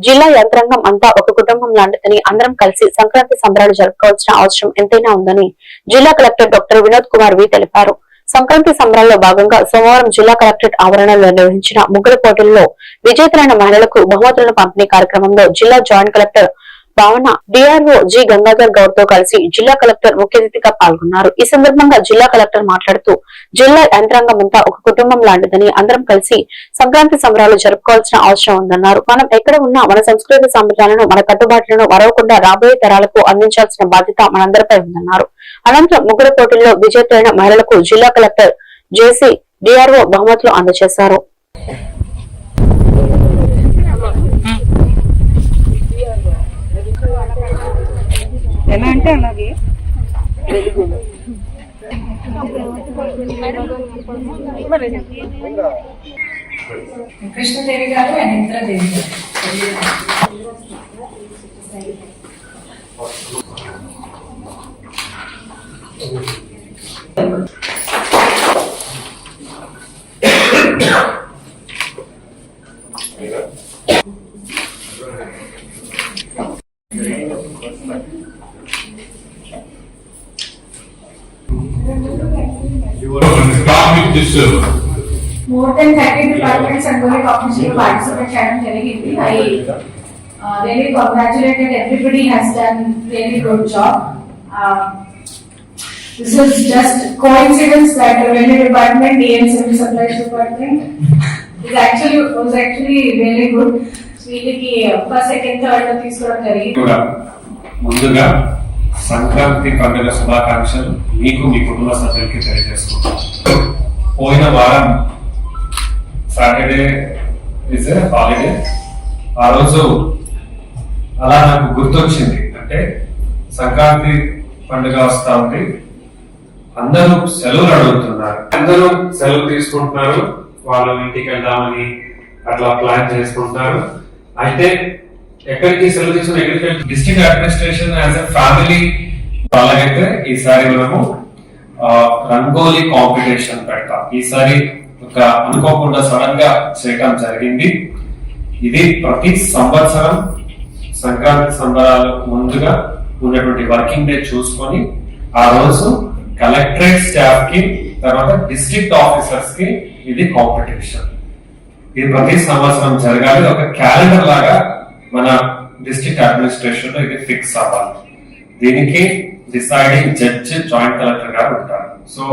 జిల్లా యంత్రాంగం అంతా ఒక కుటుంబం లాంటిదని అందరం కలిసి సంక్రాంతి సంబరాలు జరుపుకోవాల్సిన అవసరం ఎంతైనా ఉందని జిల్లా collector doctor Vinod Kumar V తెలిపారు. సంక్రాంతి సంబరాల్లో భాగంగా సోమవారం జిల్లా కలెక్టరేట్ ఆవరణలో నిర్వహించిన ముగ్గురు పోటీల్లో విజేతలైన మహిళలకు బహుమతులను పంపిణీ కార్యక్రమంలో జిల్లా joint collector Bhavana DRO G Gangadhar గౌడ్తో కలిసి జిల్లా కలెక్టర్ ముఖ్య అతిథిగా పాల్గొన్నారు. ఈ సందర్భంగా జిల్లా కలెక్టర్ మాట్లాడుతూ జిల్లా యంత్రాంగం అంతా ఒక కుటుంబం లాంటిదని అందరం కలిసి సంక్రాంతి సంబరాలు జరుపుకోవాల్సిన అవసరం ఉందన్నారు. మనం ఎక్కడ ఉన్నా మన సంస్కృతి సంప్రదాయాలను మన కట్టుబాట్లను మరవకుండా రాబోయే తరాలకు అందించాల్సిన బాధ్యత మనందరిపై ఉందన్నారు. అనంతరం ముగ్గురు పోటీల్లో విజేతలైన మహిళలకు జిల్లా కలెక్టర్ జేసీ డిఆర్ఓ బహుమతులు అందజేశారు. ఎలా అంటే అలాగే. కృష్ణదేవి గారు అండ్ ఇంద్రదేవి గారు. You want to start with this, uh, more than thirty departments అందులో కాంపిటీషన్ పార్టిసిపేట్ చేయడం జరిగింది I really congratulated everybody has done really good job this is just coincidence that revenue department డిఎన్ civil supplies department is actually was actually really good వీళ్ళకి first second third తీసుకోవడం జరిగింది కూడా ముందుగా సంక్రాంతి పండుగ శుభాకాంక్షలు. మీకు మీ కుటుంబ సభ్యులకి తెలియజేసుకుంటాను పోయిన వారం సాటర్డే ఇస్ హాలిడే ఆ రోజు అలా నాకు గుర్తొచ్చింది. అంటే సంక్రాంతి పండుగ వస్తా ఉంది. అందరూ సెలవులు అడుగుతున్నారు. అందరూ సెలవు తీసుకుంటున్నారు. వాళ్ళు ఇంటికి వెళ్దామని అట్లా ప్లాన్ చేసుకుంటున్నారు. అయితే ఎక్కడికి సెలవు తీసుకుని ఎక్కడికి district administration as a family అలాగైతే ఈసారి మనము రంగోలీ కాంపిటీషన్ పెడతాం. ఈసారి ఒక అనుకోకుండా సడన్గా చేయటం జరిగింది. ఇది ప్రతి సంవత్సరం సంక్రాంతి సంబరాలు ముందుగా ఉన్నటువంటి వర్కింగ్ డే చూసుకొని ఆ రోజు కలెక్టరేట్ స్టాఫ్కి తర్వాత డిస్ట్రిక్ట్ ఆఫీసర్స్కి ఇది కాంపిటీషన్. ఇది ప్రతి సంవత్సరం జరగాలి. ఒక క్యాలెండర్ లాగా మన డిస్ట్రిక్ట్ అడ్మినిస్ట్రేషన్లో ఇది ఫిక్స్ అవ్వాలి. దీనికి డిసైడింగ్ జడ్జి జాయింట్ కలెక్టర్ గారు ఉంటారు.